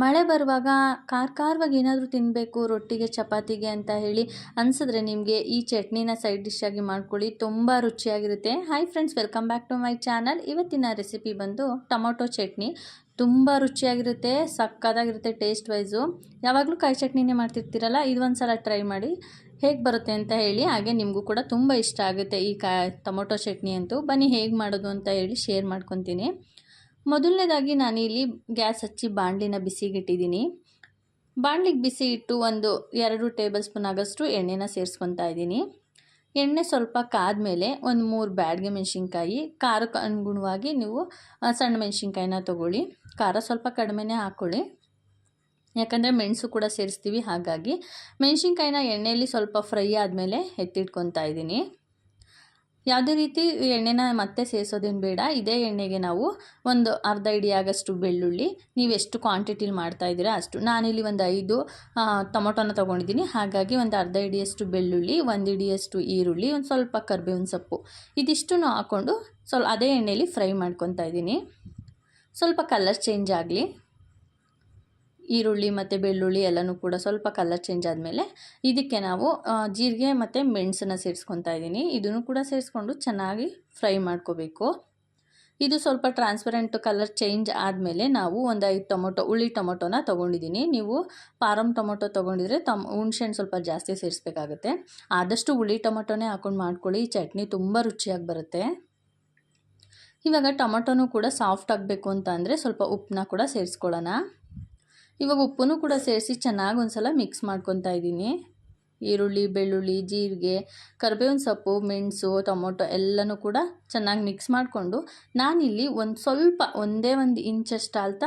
ಮಳೆ ಬರುವಾಗ ಖಾರ ಖಾರವಾಗಿ ಏನಾದರೂ ತಿನ್ನಬೇಕು ರೊಟ್ಟಿಗೆ, ಚಪಾತಿಗೆ ಅಂತ ಹೇಳಿ ಅನಿಸಿದ್ರೆ ನಿಮಗೆ ಈ ಚಟ್ನಿನ ಸೈಡ್ ಡಿಶ್ ಆಗಿ ಮಾಡ್ಕೊಳ್ಳಿ. ತುಂಬ ರುಚಿಯಾಗಿರುತ್ತೆ. Hi friends welcome back to my channel ಇವತ್ತಿನ ರೆಸಿಪಿ ಬಂದು ಟೊಮೊಟೊ ಚಟ್ನಿ. ತುಂಬ ರುಚಿಯಾಗಿರುತ್ತೆ ಸಕ್ಕದಾಗಿರುತ್ತೆ ಟೇಸ್ಟ್ ವೈಸು ಯಾವಾಗಲೂ ಕಾಯಿ ಚಟ್ನಿನೇ ಮಾಡ್ತಿರ್ತೀರಲ್ಲ ಇದು ಒಂದು ಸಲ ಟ್ರೈ ಮಾಡಿ ಹೇಗೆ ಬರುತ್ತೆ ಅಂತ ಹೇಳಿ, ಹಾಗೆ ನಿಮಗೂ ಕೂಡ ತುಂಬ ಇಷ್ಟ ಆಗುತ್ತೆ ಈ ಕಾ, ಟೊಮೊಟೊ ಚಟ್ನಿ ಅಂತೂ. ಬನ್ನಿ ಹೇಗೆ ಮಾಡೋದು ಅಂತ ಹೇಳಿ ಶೇರ್ ಮಾಡ್ಕೊತೀನಿ. ಮೊದಲನೇದಾಗಿ ನಾನಿಲ್ಲಿ ಗ್ಯಾಸ್ ಹಚ್ಚಿ ಬಾಣಲಿನ ಬಿಸಿಗಿಟ್ಟಿದ್ದೀನಿ. ಬಾಣಲಿಗೆ ಬಿಸಿ ಇಟ್ಟು ಒಂದು ಎರಡು ಟೇಬಲ್ ಸ್ಪೂನ್ ಆಗೋಷ್ಟು ಎಣ್ಣೆನ ಸೇರಿಸ್ಕೊತಾ ಇದ್ದೀನಿ. ಎಣ್ಣೆ ಸ್ವಲ್ಪ ಕಾದ್ಮೇಲೆ ಒಂದು ಮೂರು ಬ್ಯಾಡ್ಗೆ ಮೆಣಸಿನ್ಕಾಯಿ ಖಾರಕ್ಕೆ ಅನುಗುಣವಾಗಿ ನೀವು ಸಣ್ಣ ಮೆಣಸಿನ್ಕಾಯಿನ ತೊಗೊಳ್ಳಿ. ಖಾರ ಸ್ವಲ್ಪ ಕಡಿಮೆನೇ ಹಾಕ್ಕೊಳ್ಳಿ. ಯಾಕಂದರೆ ಮೆಣಸು ಕೂಡ ಸೇರಿಸ್ತೀವಿ, ಹಾಗಾಗಿ ಮೆಣಸಿನ್ಕಾಯಿನ ಎಣ್ಣೆಯಲ್ಲಿ ಸ್ವಲ್ಪ ಫ್ರೈ ಆದಮೇಲೆ ಎತ್ತಿಟ್ಕೊತಾ ಇದ್ದೀನಿ. ಯಾವುದೇ ರೀತಿ ಎಣ್ಣೆನ ಮತ್ತೆ ಸೇರಿಸೋದೇನು ಬೇಡ. ಇದೇ ಎಣ್ಣೆಗೆ ನಾವು ಒಂದು ಅರ್ಧ ಇಡಿ ಆಗಷ್ಟು ಬೆಳ್ಳುಳ್ಳಿ, ನೀವು ಎಷ್ಟು ಕ್ವಾಂಟಿಟಿಲಿ ಮಾಡ್ತಾ ಇದ್ದೀರಾ ಅಷ್ಟು. ನಾನಿಲ್ಲಿ ಒಂದು ಐದು ಟೊಮೊಟೊನ ತೊಗೊಂಡಿದ್ದೀನಿ. ಹಾಗಾಗಿ ಒಂದು ಅರ್ಧ ಇಡಿಯಷ್ಟು ಬೆಳ್ಳುಳ್ಳಿ, ಒಂದು ಇಡಿಯಷ್ಟು ಈರುಳ್ಳಿ, ಒಂದು ಸ್ವಲ್ಪ ಕರ್ಬೇವಿನ ಸೊಪ್ಪು. ಇದಿಷ್ಟು ಹಾಕ್ಕೊಂಡು ಸ್ವಲ್ಪ ಅದೇ ಎಣ್ಣೆಯಲ್ಲಿ ಫ್ರೈ ಮಾಡ್ಕೊತಾ ಇದ್ದೀನಿ. ಸ್ವಲ್ಪ ಕಲರ್ ಚೇಂಜ್ ಆಗಲಿ. ಈರುಳ್ಳಿ ಮತ್ತು ಬೆಳ್ಳುಳ್ಳಿ ಎಲ್ಲನೂ ಕೂಡ ಸ್ವಲ್ಪ ಕಲರ್ ಚೇಂಜ್ ಆದಮೇಲೆ ಇದಕ್ಕೆ ನಾವು ಜೀರಿಗೆ ಮತ್ತು ಮೆಣಸನ್ನು ಸೇರಿಸ್ಕೊತಾ ಇದ್ದೀನಿ. ಇದನ್ನು ಕೂಡ ಸೇರಿಸ್ಕೊಂಡು ಚೆನ್ನಾಗಿ ಫ್ರೈ ಮಾಡ್ಕೋಬೇಕು. ಇದು ಸ್ವಲ್ಪ ಟ್ರಾನ್ಸ್ಪರೆಂಟ್ ಕಲರ್ ಚೇಂಜ್ ಆದಮೇಲೆ ನಾವು ಒಂದು ಐದು ಟೊಮೊಟೊ, ಹುಳಿ ಟೊಮೊಟೊನ ತೊಗೊಂಡಿದ್ದೀನಿ. ನೀವು ಪಾರಮ್ ಟೊಮೊಟೊ ತೊಗೊಂಡಿದ್ರೆ ತಮ್ ಹುಣ್ಸೆಹಣ್ಣು ಸ್ವಲ್ಪ ಜಾಸ್ತಿ ಸೇರಿಸ್ಬೇಕಾಗುತ್ತೆ. ಆದಷ್ಟು ಹುಳಿ ಟೊಮೊಟೊನೇ ಹಾಕೊಂಡು ಮಾಡ್ಕೊಳ್ಳಿ. ಚಟ್ನಿ ತುಂಬ ರುಚಿಯಾಗಿ ಬರುತ್ತೆ. ಇವಾಗ ಟೊಮೊಟೊನೂ ಕೂಡ ಸಾಫ್ಟ್ ಆಗಬೇಕು ಅಂತ ಸ್ವಲ್ಪ ಉಪ್ಪನ್ನ ಕೂಡ ಸೇರಿಸ್ಕೊಳ್ಳೋಣ. ಇವಾಗ ಉಪ್ಪನ್ನು ಕೂಡ ಸೇರಿಸಿ ಚೆನ್ನಾಗಿ ಒಂದು ಸಲ ಮಿಕ್ಸ್ ಮಾಡ್ಕೊತಾ ಇದ್ದೀನಿ. ಈರುಳ್ಳಿ, ಬೆಳ್ಳುಳ್ಳಿ, ಜೀರಿಗೆ, ಕರಿಬೇವಿನ ಸೊಪ್ಪು, ಮೆಣಸು, ಟೊಮೊಟೊ ಎಲ್ಲನೂ ಕೂಡ ಚೆನ್ನಾಗಿ ಮಿಕ್ಸ್ ಮಾಡಿಕೊಂಡು ನಾನಿಲ್ಲಿ ಒಂದು ಸ್ವಲ್ಪ ಒಂದೇ ಒಂದು ಇಂಚಷ್ಟು ಆಲ್ತ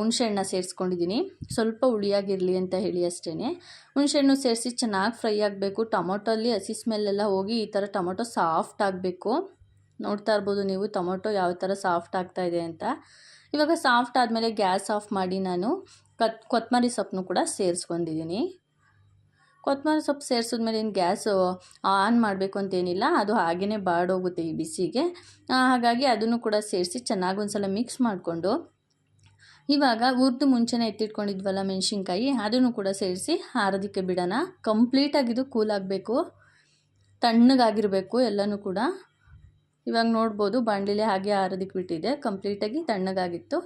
ಹುಣ್ಸೆಹಣ್ಣ ಸೇರಿಸ್ಕೊಂಡಿದ್ದೀನಿ. ಸ್ವಲ್ಪ ಹುಳಿಯಾಗಿರಲಿ ಅಂತ ಹೇಳಿ ಅಷ್ಟೇ ಹುಣಸೆಹಣ್ಣು ಸೇರಿಸಿ ಚೆನ್ನಾಗಿ ಫ್ರೈ ಆಗಬೇಕು. ಟೊಮೊಟೊಲ್ಲಿ ಹಸಿ ಸ್ಮೆಲ್ಲೆಲ್ಲ ಹೋಗಿ ಈ ಥರ ಟೊಮೊಟೊ ಸಾಫ್ಟ್ ಆಗಬೇಕು. ನೋಡ್ತಾ ಇರ್ಬೋದು ನೀವು ಟೊಮೊಟೊ ಯಾವ ಥರ ಸಾಫ್ಟ್ ಆಗ್ತಾ ಇದೆ ಅಂತ. ಇವಾಗ ಸಾಫ್ಟ್ ಆದಮೇಲೆ ಗ್ಯಾಸ್ ಆಫ್ ಮಾಡಿ ನಾನು ಕತ್ ಕೊತ್ತಂಬರಿ ಸೊಪ್ಪನ್ನು ಕೂಡ ಸೇರಿಸ್ಕೊಂಡಿದ್ದೀನಿ. ಕೊತ್ತಂಬರಿ ಸೊಪ್ಪು ಸೇರಿಸಿದ್ಮೇಲೆ ಏನು ಗ್ಯಾಸ್ ಆನ್ ಮಾಡಬೇಕು ಅಂತೇನಿಲ್ಲ, ಅದು ಹಾಗೇ ಬಾಡೋಗುತ್ತೆ ಈ ಬಿಸಿಗೆ. ಹಾಗಾಗಿ ಅದನ್ನು ಕೂಡ ಸೇರಿಸಿ ಚೆನ್ನಾಗಿ ಒಂದು ಸಲ ಮಿಕ್ಸ್ ಮಾಡಿಕೊಂಡು ಇವಾಗ ಹುರಿದು ಮುಂಚೆನೇ ಎತ್ತಿಟ್ಕೊಂಡಿದ್ವಲ್ಲ ಮೆಣಸಿನ್ಕಾಯಿ, ಅದನ್ನು ಕೂಡ ಸೇರಿಸಿ ಹಾರೋದಕ್ಕೆ ಬಿಡೋಣ. ಕಂಪ್ಲೀಟಾಗಿದು ಕೂಲ್ ಆಗಬೇಕು, ತಣ್ಣಗಾಗಿರಬೇಕು ಎಲ್ಲನೂ ಕೂಡ. ಇವಾಗ ನೋಡ್ಬೋದು ಬಾಂಡಿಲೆ ಹಾಗೆ ಆರೋದಕ್ಕೆ ಬಿಟ್ಟಿದೆ, ಕಂಪ್ಲೀಟಾಗಿ ತಣ್ಣಗಾಗಿತ್ತು.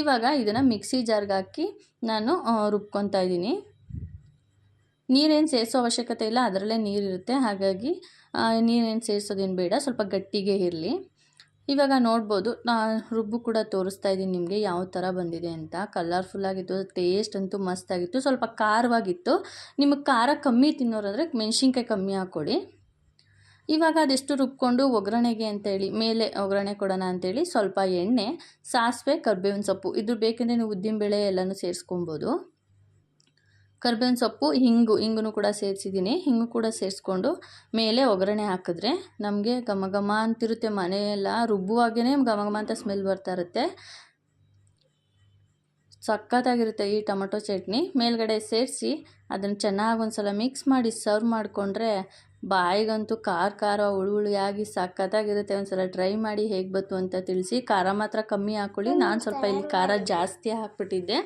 ಇವಾಗ ಇದನ್ನು ಮಿಕ್ಸಿ ಜಾರ್ಗೆ ಹಾಕಿ ನಾನು ರುಬ್ಕೊತಾ ಇದ್ದೀನಿ. ನೀರೇನು ಸೇರಿಸೋ ಅವಶ್ಯಕತೆ ಇಲ್ಲ, ಅದರಲ್ಲೇ ನೀರಿರುತ್ತೆ. ಹಾಗಾಗಿ ನೀರೇನು ಸೇರಿಸೋದೇನು ಬೇಡ, ಸ್ವಲ್ಪ ಗಟ್ಟಿಗೆ ಇರಲಿ. ಇವಾಗ ನೋಡ್ಬೋದು ರುಬ್ಬು ಕೂಡ ತೋರಿಸ್ತಾ ಇದ್ದೀನಿ ನಿಮಗೆ ಯಾವ ಥರ ಬಂದಿದೆ ಅಂತ. ಕಲರ್ಫುಲ್ಲಾಗಿತ್ತು ಟೇಸ್ಟ್ ಅಂತೂ ಮಸ್ತಾಗಿತ್ತು. ಸ್ವಲ್ಪ ಖಾರವಾಗಿತ್ತು. ನಿಮಗೆ ಖಾರ ಕಮ್ಮಿ ತಿನ್ನೋರಾದರೆ ಮೆಣಸಿನ್ಕಾಯಿ ಕಮ್ಮಿ ಹಾಕ್ಕೊಡಿ ಇವಾಗ ಅದೆಷ್ಟು ರುಬ್ಕೊಂಡು ಒಗ್ಗರಣೆಗೆ ಅಂತೇಳಿ, ಮೇಲೆ ಒಗ್ಗರಣೆ ಕೊಡೋಣ ಅಂತೇಳಿ ಸ್ವಲ್ಪ ಎಣ್ಣೆ, ಸಾಸಿವೆ, ಕರ್ಬೇವಿನ ಸೊಪ್ಪು, ಇದು ಬೇಕೆಂದರೆ ನೀವು ಉದ್ದಿನಬೇಳೆ ಎಲ್ಲನೂ ಸೇರಿಸ್ಕೊಬೋದು. ಕರ್ಬೇವಿನ ಸೊಪ್ಪು, ಹಿಂಗು ಹಿಂಗೂ ಕೂಡ ಸೇರಿಸಿದ್ದೀನಿ. ಹಿಂಗು ಕೂಡ ಸೇರಿಸ್ಕೊಂಡು ಮೇಲೆ ಒಗ್ಗರಣೆ ಹಾಕಿದ್ರೆ ನಮಗೆ ಘಮ ಘಮ ಅಂತಿರುತ್ತೆ. ಮನೆಯೆಲ್ಲ ರುಬ್ಬುವಾಗೇ ಘಮ ಘಮ ಅಂತ ಸ್ಮೆಲ್ ಬರ್ತಾ ಇರುತ್ತೆ. ಸಖತ್ತಾಗಿರುತ್ತೆ ಈ ಟೊಮೊಟೊ ಚಟ್ನಿ. ಮೇಲ್ಗಡೆ ಸೇರಿಸಿ ಅದನ್ನು ಚೆನ್ನಾಗಿ ಒಂದು ಸಲ ಮಿಕ್ಸ್ ಮಾಡಿ ಸರ್ವ್ ಮಾಡಿಕೊಂಡ್ರೆ ಬಾಯಿಗಂತೂ ಖಾರ ಖಾರ ಹುಳು ಹುಳಿಯಾಗಿ ಸಖತ್ತಾಗಿರುತ್ತೆ. ಒಂದು ಸಲ ಟ್ರೈ ಮಾಡಿ ಹೇಗೆ ಬಂತು ಅಂತ ತಿಳಿಸಿ. ಖಾರ ಮಾತ್ರ ಕಮ್ಮಿ ಹಾಕ್ಕೊಳ್ಳಿ ನಾನು ಸ್ವಲ್ಪ ಇಲ್ಲಿ ಖಾರ ಜಾಸ್ತಿ ಹಾಕ್ಬಿಟ್ಟಿದ್ದೆ.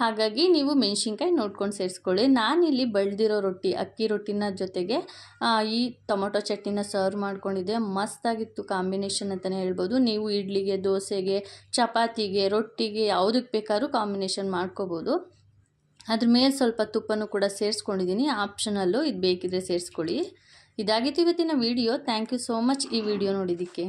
ಹಾಗಾಗಿ ನೀವು ಮೆಣಸಿನ್ಕಾಯಿ ನೋಡ್ಕೊಂಡು ಸೇರಿಸ್ಕೊಳ್ಳಿ. ನಾನಿಲ್ಲಿ ಬೆಳೆದಿರೋ ರೊಟ್ಟಿ ಅಕ್ಕಿ ರೊಟ್ಟಿನ ಜೊತೆಗೆ ಈ ಟೊಮೊಟೊ ಚಟ್ನಿನ ಸರ್ವ್ ಮಾಡ್ಕೊಂಡಿದ್ದೆ. ಮಸ್ತಾಗಿತ್ತು ಕಾಂಬಿನೇಷನ್ ಅಂತಲೇ ಹೇಳ್ಬೋದು. ನೀವು ಇಡ್ಲಿಗೆ ದೋಸೆಗೆ ಚಪಾತಿಗೆ ರೊಟ್ಟಿಗೆ ಯಾವುದಕ್ಕೆ ಬೇಕಾದ್ರೂ ಕಾಂಬಿನೇಷನ್ ಮಾಡ್ಕೋಬೋದು. ಅದ್ರ ಮೇಲೆ ಸ್ವಲ್ಪ ತುಪ್ಪನೂ ಕೂಡ ಸೇರಿಸ್ಕೊಂಡಿದ್ದೀನಿ. ಆಪ್ಷನಲ್ಲು ಇದು ಬೇಕಿದ್ರೆ ಸೇರಿಸ್ಕೊಳ್ಳಿ. ಇದಾಗಿತ್ತು ಇವತ್ತಿನ video thank you so much ಈ ವಿಡಿಯೋ ನೋಡಿದ್ದಕ್ಕೆ.